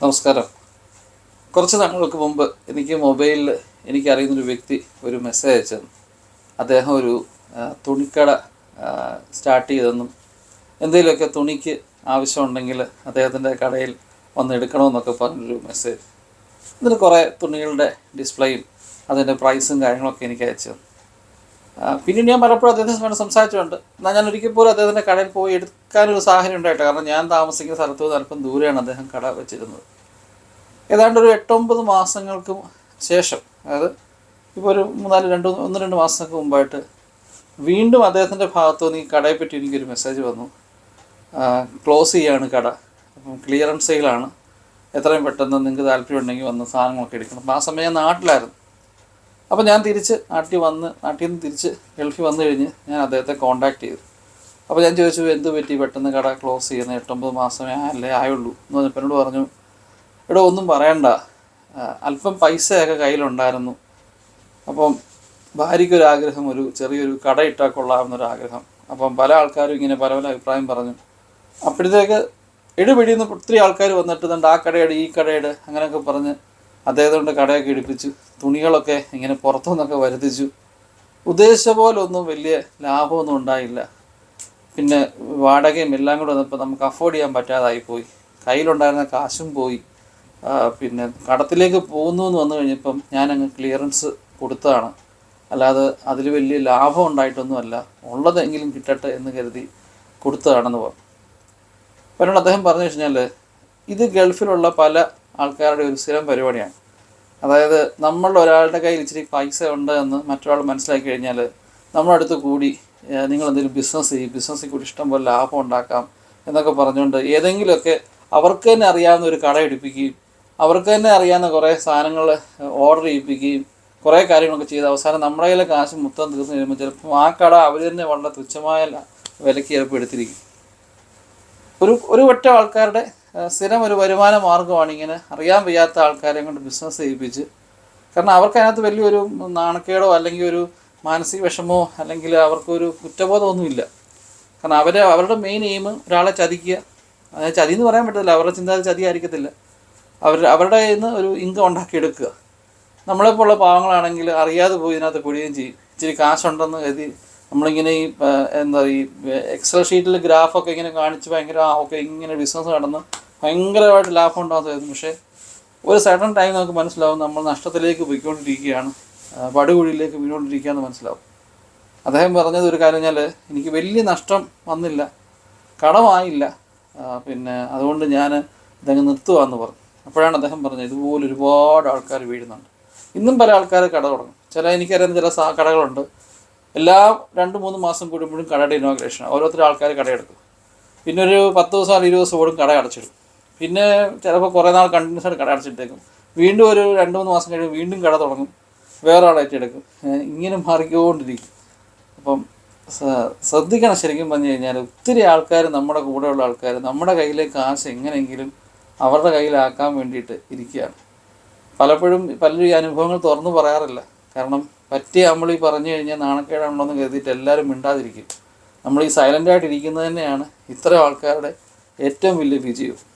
നമസ്കാരം. കുറച്ച് നാളുകൾക്ക് മുമ്പ് എനിക്ക് മൊബൈലിൽ എനിക്കറിയുന്നൊരു വ്യക്തി ഒരു മെസ്സേജ് അയച്ചെന്ന്. അദ്ദേഹം ഒരു തുണിക്കട സ്റ്റാർട്ട് ചെയ്തെന്നും എന്തെങ്കിലുമൊക്കെ തുണിക്ക് ആവശ്യമുണ്ടെങ്കിൽ അദ്ദേഹത്തിന്റെ കടയിൽ വന്നെടുക്കണമെന്നൊക്കെ പറഞ്ഞൊരു മെസ്സേജ്. ഇതിന് കുറേ തുണികളുടെ ഡിസ്പ്ലേയും അതിന്റെ പ്രൈസും കാര്യങ്ങളൊക്കെ എനിക്ക് അയച്ചു പിന്നീട് ഞാൻ പലപ്പോഴും അദ്ദേഹത്തിന് സംസാരിച്ചിട്ടുണ്ട്. എന്നാൽ ഞാൻ ഒരിക്കൽ പോലും അദ്ദേഹത്തിന്റെ കടയിൽ പോയി എടുക്കാനൊരു സാഹചര്യം ഉണ്ടായിട്ട് കാരണം ഞാൻ താമസിക്കുന്ന സ്ഥലത്ത് നിന്ന് അല്പം ദൂരെയാണ് അദ്ദേഹം കട വെച്ചിരുന്നത്. ഏതാണ്ട് ഒരു എട്ടൊമ്പത് മാസങ്ങൾക്ക് ശേഷം അതായത് ഇപ്പോൾ ഒരു മൂന്നാൽ രണ്ട് ഒന്ന് രണ്ട് മാസങ്ങൾക്ക് മുമ്പായിട്ട് വീണ്ടും അദ്ദേഹത്തിന്റെ ഭാഗത്തു നിന്ന് ഈ കടയെ പറ്റി എനിക്കൊരു മെസ്സേജ് വന്നു. ക്ലോസ് ചെയ്യാണ് കട. അപ്പം ക്ലിയറൻസ് സെയിലാണ് എത്രയും പെട്ടെന്ന് നിങ്ങൾക്ക് താല്പര്യം ഉണ്ടെങ്കിൽ വന്ന് സാധനങ്ങളൊക്കെ എടുക്കണം. അപ്പം ആ സമയം ഞാൻ നാട്ടിലായിരുന്നു. അപ്പോൾ ഞാൻ തിരിച്ച് നാട്ടിൽ വന്ന് നാട്ടിൽ നിന്ന് തിരിച്ച് ഗൾഫിൽ വന്നു കഴിഞ്ഞ് ഞാൻ അദ്ദേഹത്തെ കോൺടാക്ട് ചെയ്തു. അപ്പോൾ ഞാൻ ചോദിച്ചു എന്ത് പറ്റി? പെട്ടെന്ന് കട ക്ലോസ് ചെയ്യുന്ന എട്ടൊമ്പത് മാസമേ അല്ലേ ആയുള്ളൂ? എന്ന് പറഞ്ഞപ്പോൾ എന്നോട് പറഞ്ഞു എടോ ഒന്നും പറയണ്ട. അല്പം പൈസയൊക്കെ കയ്യിലുണ്ടായിരുന്നു. അപ്പം ഭാര്യയ്ക്കൊരാഗ്രഹം ഒരു ചെറിയൊരു കട ഇട്ടാൽ കൊള്ളാമെന്നൊരാഗ്രഹം അപ്പം പല ആൾക്കാരും ഇങ്ങനെ പല പല അഭിപ്രായം പറഞ്ഞു. അപ്പോഴത്തേക്ക് ഇടിപിടിയുന്ന ഒത്തിരി ആൾക്കാർ വന്നിട്ട് ആ കടയുടെ ഈ കടയുടെ? അങ്ങനെയൊക്കെ പറഞ്ഞ് അദ്ദേഹത്തെ കൊണ്ട് കടയൊക്കെ ഇടിപ്പിച്ചു. തുണികളൊക്കെ ഇങ്ങനെ പുറത്തുനിന്നൊക്കെ വരുത്തിച്ചു. ഉദ്ദേശിച്ച പോലെ ഒന്നും വലിയ ലാഭമൊന്നും ഉണ്ടായില്ല. പിന്നെ വാടകയും എല്ലാം കൂടെ വന്നപ്പോൾ നമുക്ക് അഫോർഡ് ചെയ്യാൻ പറ്റാതായി പോയി. കയ്യിലുണ്ടായിരുന്ന കാശും പോയി. പിന്നെ കടത്തിലേക്ക് പോകുന്നു എന്ന് വന്നു കഴിഞ്ഞപ്പം ഞാനങ്ങ് ക്ലിയറൻസ് കൊടുത്തതാണ്. അല്ലാതെ അതിൽ വലിയ ലാഭം ഉണ്ടായിട്ടൊന്നുമല്ല. ഉള്ളതെങ്കിലും കിട്ടട്ടെ എന്ന് കരുതി കൊടുത്തതാണെന്ന് പറഞ്ഞു. അപ്പോൾ അദ്ദേഹം പറഞ്ഞു കഴിഞ്ഞാൽ ഇത് ഗൾഫിലുള്ള പല ആൾക്കാരുടെ ഒരു സ്ഥിരം പരിപാടിയാണ്. അതായത് നമ്മൾ ഒരാളുടെ കയ്യിൽ ഇച്ചിരി പൈസ ഉണ്ട് എന്ന് മറ്റൊരാൾ മനസ്സിലാക്കി കഴിഞ്ഞാൽ നമ്മളടുത്ത് കൂടി നിങ്ങൾ എന്തെങ്കിലും ബിസിനസ് ചെയ്യും ബിസിനസ്സിൽ കൂടി ഇഷ്ടം പോലെ ലാഭം ഉണ്ടാക്കാം എന്നൊക്കെ പറഞ്ഞുകൊണ്ട് ഏതെങ്കിലുമൊക്കെ അവർക്ക് തന്നെ അറിയാവുന്ന ഒരു കട എടുപ്പിക്കുകയും അവർക്ക് തന്നെ അറിയാവുന്ന കുറേ സാധനങ്ങൾ ഓർഡർ ചെയ്യിപ്പിക്കുകയും കുറേ കാര്യങ്ങളൊക്കെ ചെയ്ത് അവസാനം നമ്മുടെ കയ്യിലെ കാശ് മൊത്തം തീർന്നു കഴിയുമ്പോൾ ചിലപ്പോൾ ആ കട അവർ തന്നെ വളരെ തുച്ഛമായ വിലക്ക് ചിലപ്പോൾ എടുത്തിരിക്കും. ഒരു ഒരു ഒറ്റ ആൾക്കാരുടെ സ്ഥിരം ഒരു വരുമാന മാർഗമാണ് ഇങ്ങനെ അറിയാൻ വയ്യാത്ത ആൾക്കാരെ കൊണ്ട് ബിസിനസ് ചെയ്യിപ്പിച്ച്. കാരണം അവർക്ക് അതിനകത്ത് വലിയൊരു നാണക്കേടോ അല്ലെങ്കിൽ ഒരു മാനസിക വിഷമോ അല്ലെങ്കിൽ അവർക്കൊരു കുറ്റബോധമൊന്നുമില്ല. കാരണം അവരെ അവരുടെ മെയിൻ എയിം ഒരാളെ ചതിക്കുക. അതായത് ചതി എന്ന് പറയാൻ പറ്റത്തില്ല. അവരുടെ ചിന്താ ചതി ആയിരിക്കത്തില്ല അവർ അവരുടെ നിന്ന് ഒരു ഇൻകം ഉണ്ടാക്കിയെടുക്കുക. നമ്മളെപ്പോലുള്ള പാവങ്ങളാണെങ്കിൽ അറിയാതെ പോയി ഇതിനകത്ത് പിടിയുകയും ചെയ്യും. ഇച്ചിരി കാശുണ്ടെന്ന് കരുതി നമ്മളിങ്ങനെ ഈ എന്താ ഈ എക്സൽ ഷീറ്റിൽ ഗ്രാഫൊക്കെ ഇങ്ങനെ കാണിച്ച് ഭയങ്കര ആ ഓക്കെ ഇങ്ങനെ ബിസിനസ് നടന്ന് ഭയങ്കരമായിട്ട് ലാഭം ഉണ്ടാകുന്നതായിരുന്നു. പക്ഷേ ഒരു സഡൻ ടൈം നമുക്ക് മനസ്സിലാവും നമ്മൾ നഷ്ടത്തിലേക്ക് പോയിക്കൊണ്ടിരിക്കുകയാണ്. പടുകുഴിയിലേക്ക് വീണുകൊണ്ടിരിക്കുകയെന്ന് മനസ്സിലാവും. അദ്ദേഹം പറഞ്ഞത് ഒരു കാര്യം ഞാൻ എനിക്ക് വലിയ നഷ്ടം വന്നില്ല. കടമായില്ല. പിന്നെ അതുകൊണ്ട് ഞാൻ ഇതങ്ങ് നിർത്തുകയെന്ന് പറഞ്ഞു. അപ്പോഴാണ് അദ്ദേഹം പറഞ്ഞത് ഇതുപോലെ ഒരുപാട് ആൾക്കാർ വീഴുന്നുണ്ട്. ഇന്നും പല ആൾക്കാർ കട തുടങ്ങും. ചില എനിക്കറിയുന്ന ചില കടകളുണ്ട്. എല്ലാ രണ്ട് മൂന്ന് മാസം കൂടുമ്പോഴും കടയുടെ ഇനോഗ്രേഷൻ ഓരോരുത്തർ ആൾക്കാർ കടയെടുക്കും. പിന്നെ ഒരു പത്ത് ദിവസം ഇരുപത് ദിവസം ഓടും കട അടച്ചിടും. പിന്നെ ചിലപ്പോൾ കുറേ നാൾ കണ്ടിന്യൂസ് ആയിട്ട് കട അടച്ചിട്ടേക്കും. വീണ്ടും ഒരു രണ്ട് മൂന്ന് മാസം കഴിയുമ്പോൾ വീണ്ടും കട തുടങ്ങും. വേറെ ആളായിട്ട് എടുക്കും ഇങ്ങനെ മാറിക്കൊണ്ടിരിക്കും. അപ്പം ശ്രദ്ധിക്കണം ശരിക്കും പറഞ്ഞു കഴിഞ്ഞാൽ ഒത്തിരി ആൾക്കാർ നമ്മുടെ കൂടെയുള്ള ആൾക്കാർ നമ്മുടെ കയ്യിലെ കാശ് എങ്ങനെയെങ്കിലും അവരുടെ കയ്യിലാക്കാൻ വേണ്ടിയിട്ട് ഇരിക്കുകയാണ്. പലപ്പോഴും പലരും ഈ അനുഭവങ്ങൾ തുറന്നു പറയാറില്ല. കാരണം പറ്റിയ നമ്മൾ ഈ പറഞ്ഞു കഴിഞ്ഞാൽ നാണക്കേടാണല്ലോ എന്ന് കരുതിയിട്ട് എല്ലാവരും മിണ്ടാതിരിക്കും. നമ്മൾ ഈ സൈലന്റായിട്ട് ഇരിക്കുന്നത് തന്നെയാണ് ഇത്തരം ആൾക്കാരുടെ ഏറ്റവും വലിയ വിജയവും.